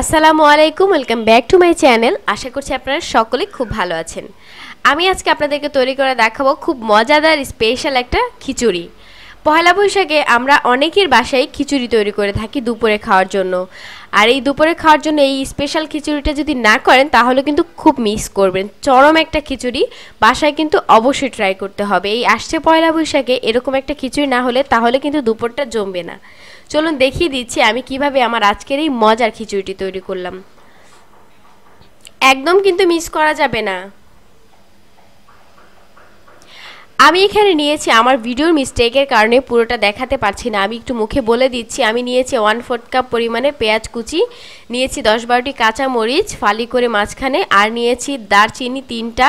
আসসালামু আলাইকুম, welcome back to my channel. আশা করছি আপনারা সকলে খুব ভালো আছেন। আমি আজকে আপনাদেরকে তৈরি করে দেখাবো খুব মজাদার স্পেশাল একটা খিচুড়ি। পয়লা বৈশাখে আমরা অনেকের বাসায় খিচুড়ি তৈরি করে থাকি দুপুরে খাওয়ার জন্য। আর এই দুপুরে খাওয়ার জন্য এই স্পেশাল খিচুড়িটা যদি না করেন, তাহলে কিন্তু খুব মিস করবেন। চরম একটা খিচুড়ি, বাসায় কিন্তু অবশ্যই ট্রাই করতে হবে। এই আসছে পয়লা বৈশাখে এরকম একটা খিচুড়ি না হলে তাহলে কিন্তু দুপুরটা জমবে না। চলুন দেখিয়ে দিচ্ছি আমি কীভাবে আমার আজকের এই মজার খিচুড়িটি তৈরি করলাম। একদম কিন্তু মিস করা যাবে না। আমি এখানে নিয়েছি, আমার ভিডিওর মিস্টেকের কারণে পুরোটা দেখাতে পারছি না। আমি একটু মুখে বলে দিচ্ছি, আমি নিয়েছি ওয়ান ফোর্থ কাপ পরিমাণে পেঁয়াজ কুচি, নিয়েছি দশ বারোটি কাঁচা মরিচ ফালি করে মাঝখানে, আর নিয়েছি দারচিনি তিনটা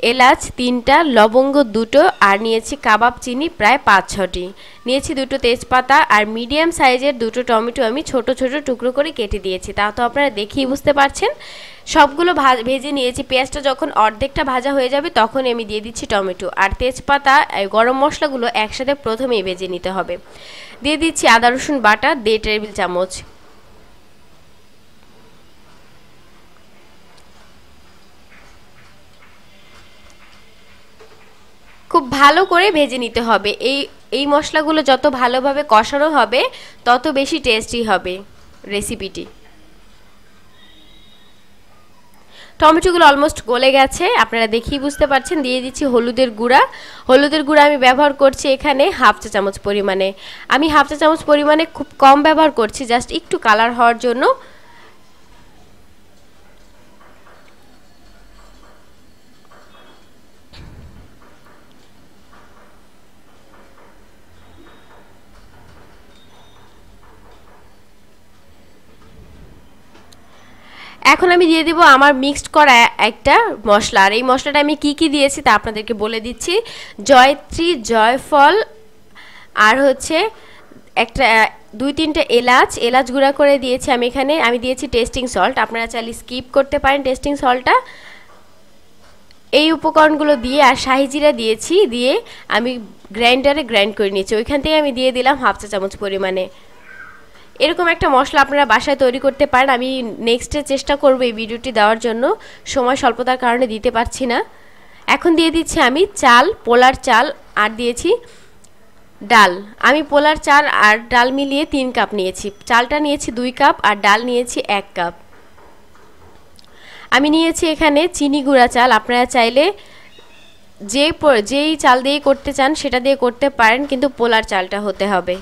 এলাচ, তিনটা, লবঙ্গ দুটো, আর নিয়েছি কাবাব চিনি প্রায় পাঁচ, ছটি। নিয়েছি দুটো তেজপাতা, আর মিডিয়াম সাইজের দুটো টমেটো আমি ছোট ছোট টুকরো করে কেটে দিয়েছি। তা তো আপনারা দেখেই বুঝতে পারছেন। সবগুলো ভা ভেজে নিয়েছি। পেঁয়াজটা যখন অর্ধেকটা ভাজা হয়ে যাবে তখন আমি দিয়ে দিচ্ছি টমেটো। আর তেজপাতা গরম মশলাগুলো একসাথে প্রথমেই ভেজে নিতে হবে। দিয়ে দিচ্ছি আদা, রসুন বাটা, দেড় টেবিল চামচ। খুব ভালো করে ভেজে নিতে হবে। এই এই মশলাগুলো যত ভালোভাবে কষানো হবে, তত বেশি টেস্টি হবে রেসিপিটি টমেটোগুলো অলমোস্ট গলে গেছে, আপনারা দেখেই বুঝতে পারছেন। দিয়ে দিচ্ছি হলুদের গুঁড়া। হলুদের গুঁড়া আমি ব্যবহার করছি এখানে হাফ চা চামচ পরিমাণে। আমি হাফ চা চামচ পরিমাণে খুব কম ব্যবহার করছি জাস্ট একটু কালার হওয়ার জন্য। এখন আমি দিয়ে দিব আমার মিক্সড করা একটা মশলা। আর এই মশলাটা আমি কি কি দিয়েছি তা আপনাদেরকে বলে দিচ্ছি। জয়ত্রী, জয়ফল, আর হচ্ছে একটা, দুই তিনটে এলাচ। এলাচ গুঁড়া করে দিয়েছি আমি এখানে। আমি দিয়েছি টেস্টিং সল্ট আপনারা চাইলে স্কিপ করতে পারেন টেস্টিং সল্টটা এই উপকরণগুলো দিয়ে আর শাহি জিরা দিয়েছি। দিয়ে আমি গ্রাইন্ডারে গ্রাইন্ড করে নিয়েছি। ওইখান থেকে আমি দিয়ে দিলাম হাফ চা চামচ পরিমাণে। এরকম একটা মশলা আপনারা বাসায় তৈরি করতে পারেন। আমি নেক্সটে চেষ্টা করব এই ভিডিওটি দেওয়ার জন্য। সময় স্বল্পতার কারণে দিতে পারছি না। এখন দিয়ে দিচ্ছি আমি চাল, পোলার চাল, আর দিয়েছি ডাল। আমি পোলার চাল আর ডাল মিলিয়ে তিন কাপ নিয়েছি। চালটা নিয়েছি দুই কাপ আর ডাল নিয়েছি এক কাপ। আমি নিয়েছি এখানে চিনি গুঁড়া চাল। আপনারা চাইলে যে যেই চাল দিয়ে করতে চান, সেটা দিয়ে করতে পারেন, কিন্তু পোলার চালটা হতে হবে।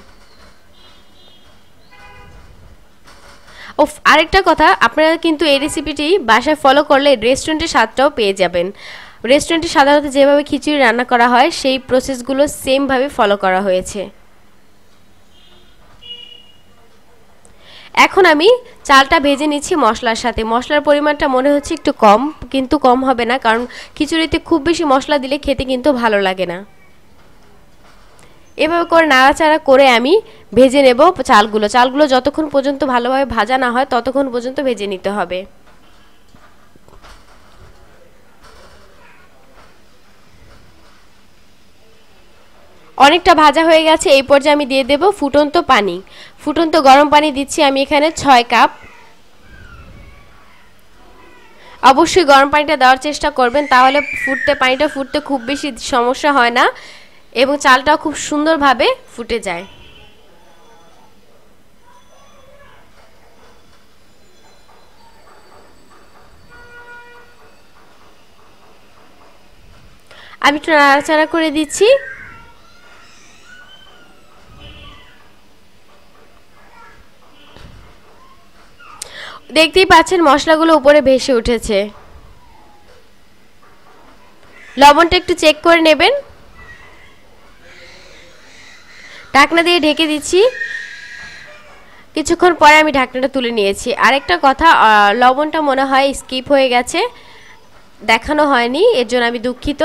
ও আরেকটা কথা, আপনারা কিন্তু এই রেসিপিটি বাসায় ফলো করলে রেস্টুরেন্টের স্বাদটাও পেয়ে যাবেন। রেস্টুরেন্টে সাধারণত যেভাবে খিচুড়ি রান্না করা হয়, সেই প্রসেসগুলো সেমভাবে ফলো করা হয়েছে। এখন আমি চালটা ভেজে নিচ্ছি মশলার সাথে। মশলার পরিমাণটা মনে হচ্ছে একটু কম, কিন্তু কম হবে না, কারণ খিচুড়িতে খুব বেশি মশলা দিলে খেতে কিন্তু ভালো লাগে না। এভাবে করে নাড়াচাড়া করে আমি ভেজে নেব চালগুলো। চালগুলো যতক্ষণ পর্যন্ত ভালোভাবে ভাজা না হয়, ততক্ষণ পর্যন্ত ভেজে নিতে হবে। অনেকটা ভাজা হয়ে গেছে, এই পর্যায়ে আমি দিয়ে দেব ফুটন্ত পানি। ফুটন্ত গরম পানি দিচ্ছি আমি এখানে ছয় কাপ। অবশ্যই গরম পানিটা দেওয়ার চেষ্টা করবেন, তাহলে ফুটতে, পানিটা ফুটতে খুব বেশি সমস্যা হয় না। এবং চালটাও খুব সুন্দরভাবে ফুটে যায়। আমি একটু নাড়াচাড়া করে দিচ্ছি। দেখতেই পাচ্ছেন মশলাগুলো উপরে ভেসে উঠেছে। লবণটা একটু চেক করে নেবেন। ঢাকনা দিয়ে ঢেকে দিচ্ছি। কিছুক্ষণ পরে আমি ঢাকনাটা তুলে নিয়েছি। আরেকটা কথা লবণটা মনে হয় স্কিপ হয়ে গেছে। দেখানো হয়নি, এর জন্য আমি দুঃখিত।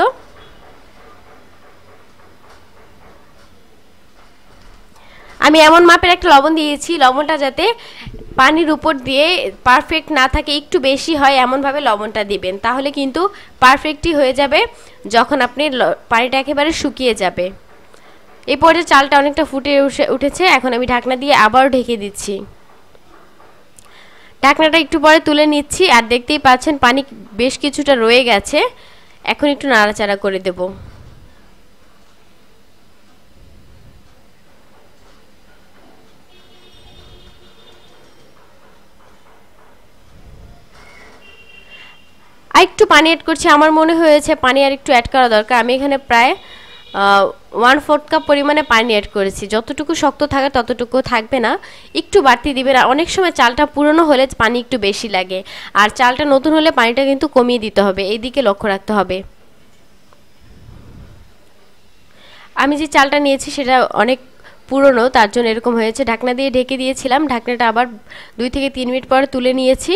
আমি এমন মাপের একটা লবণ দিয়েছি, লবণটা যাতে পানির উপর দিয়ে পারফেক্ট না থাকে, একটু বেশি হয় এমনভাবে লবণটা দিবেন। তাহলে কিন্তু পারফেক্টই হয়ে যাবে, যখন আপনি পানিটা একেবারে শুকিয়ে যাবে। এই পর্যায়ে চালটা অনেকটা ফুটে উঠেছে, এখন আমি ঢাকনা দিয়ে আবারও ঢেকে দিচ্ছি। ঢাকনাটা একটু পরে তুলে নিচ্ছি, আর দেখতেই পাচ্ছেন পানি বেশ কিছুটা রয়ে গেছে। এখন একটু নাড়াচাড়া করে দেব। আর একটু পানি অ্যাড করছি, আমার মনে হয়েছে পানি আর একটু অ্যাড করা দরকার। আমি এখানে প্রায় ওয়ান ফোর্থ কাপ পরিমাণে পানি অ্যাড করেছি। যতটুকু শক্ত থাকে ততটুকু থাকবে না। একটু বাড়তি দিবেন। আর অনেক সময় চালটা পুরনো হলে পানি একটু বেশি লাগে। আর চালটা নতুন হলে পানিটা কিন্তু কমিয়ে দিতে হবে। এই দিকে লক্ষ্য রাখতে হবে। আমি যে চালটা নিয়েছি সেটা অনেক পুরনো, তার জন্য এরকম হয়েছে। ঢাকনা দিয়ে ঢেকে দিয়েছিলাম। ঢাকনাটা আবার দুই থেকে তিন মিনিট পর তুলে নিয়েছি।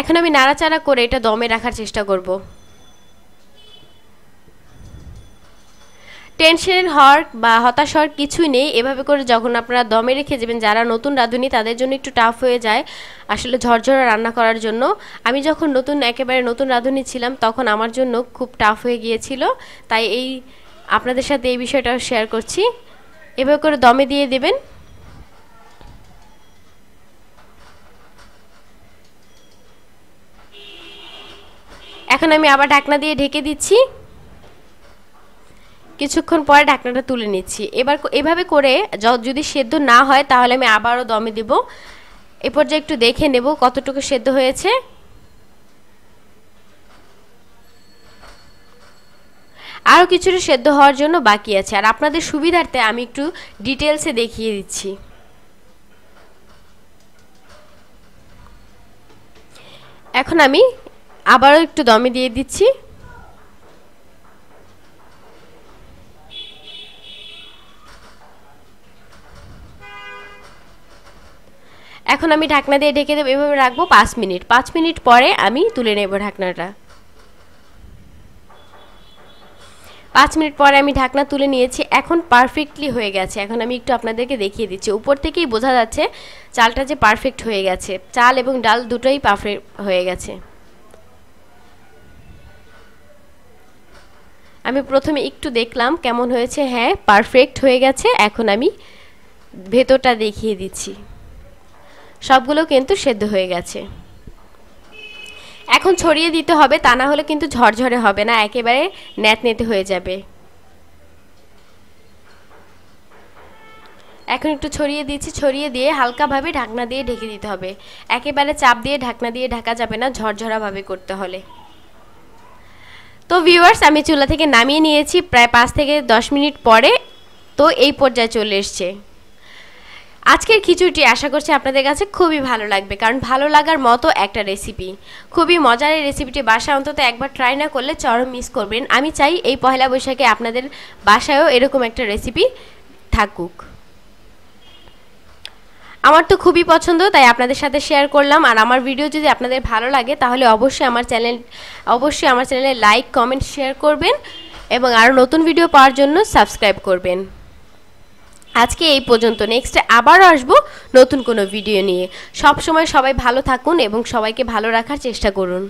এখন আমি নাড়াচাড়া করে এটা দমে রাখার চেষ্টা করব। টেনশনের হওয়ার বা হতাশ হওয়ার কিছুই নেই। এভাবে করে যখন আপনারা দমে রেখে যাবেন, যারা নতুন রাঁধুনি, তাদের জন্য একটু টাফ হয়ে যায় আসলে ঝরঝরা রান্না করার জন্য। আমি যখন নতুন, একেবারে নতুন রাঁধুনি ছিলাম, তখন আমার জন্য খুব টাফ হয়ে গিয়েছিল। তাই এই আপনাদের সাথে এই বিষয়টা শেয়ার করছি। এভাবে করে দমে দিয়ে দেবেন। এখন আমি আবার ঢাকনা দিয়ে ঢেকে দিচ্ছি। কিছুক্ষণ পরে ঢাকনাটা তুলে নিচ্ছি। এবার এভাবে করে যদি সেদ্ধ না হয় তাহলে আমি আবারও দমে দেব। এ পর্যায়ে একটু দেখে নেব কতটুকু সেদ্ধ হয়েছে। আরও কিছুটা সেদ্ধ হওয়ার জন্য বাকি আছে। আর আপনাদের সুবিধার্থে আমি একটু ডিটেলসে দেখিয়ে দিচ্ছি। এখন আমি আবারও একটু দমে দিয়ে দিচ্ছি। এখন আমি ঢাকনা দিয়ে ঢেকে দেবো, এভাবে রাখব পাঁচ মিনিট। পাঁচ মিনিট পরে আমি তুলে নেব ঢাকনাটা। পাঁচ মিনিট পরে আমি ঢাকনা তুলে নিয়েছি, এখন পারফেক্টলি হয়ে গেছে। এখন আমি একটু আপনাদেরকে দেখিয়ে দিচ্ছি। উপর থেকেই বোঝা যাচ্ছে চালটা যে পারফেক্ট হয়ে গেছে। চাল এবং ডাল দুটোই পারফেক্ট হয়ে গেছে। আমি প্রথমে একটু দেখলাম কেমন হয়েছে। হ্যাঁ পারফেক্ট হয়ে গেছে। এখন আমি ভেতরটা দেখিয়ে দিচ্ছি। সবগুলো কিন্তু সেদ্ধ হয়ে গেছে। এখন ছড়িয়ে দিতে হবে, তা না হলে কিন্তু ঝরঝরে হবে না, একেবারে ন্যাত নেতে হয়ে যাবে। এখন একটু ছড়িয়ে দিচ্ছি, ছড়িয়ে দিয়ে হালকাভাবে ঢাকনা দিয়ে ঢেকে দিতে হবে। একেবারে চাপ দিয়ে ঢাকনা দিয়ে ঢাকা যাবে না, ঝরঝরাভাবে করতে হলে। তো ভিউয়ার্স আমি চুলা থেকে নামিয়ে নিয়েছি, প্রায় পাঁচ থেকে দশ মিনিট পরে তো এই পর্যায়ে চলে এসছে। আজকের খিচুড়িটি আশা করছি আপনাদের কাছে খুবই ভালো লাগবে, কারণ ভালো লাগার মতো একটা রেসিপি খুবই মজার এই রেসিপিটি বাসায় অন্তত একবার ট্রাই না করলে চরম মিস করবেন। আমি চাই এই পয়লা বৈশাখে আপনাদের বাসায়ও এরকম একটা রেসিপি থাকুক। আমার তো খুবই পছন্দ, তাই আপনাদের সাথে শেয়ার করলাম। আর আমার ভিডিও যদি আপনাদের ভালো লাগে, তাহলে অবশ্যই আমার চ্যানেল অবশ্যই আমার চ্যানেলে লাইক কমেন্ট শেয়ার করবেন এবং আরও নতুন ভিডিও পাওয়ার জন্য সাবস্ক্রাইব করবেন। আজকে এই পর্যন্ত। নেক্সটে আবারও আসব নতুন কোনো ভিডিও নিয়ে। সব সময় সবাই ভালো থাকুন এবং সবাইকে ভালো রাখার চেষ্টা করুন।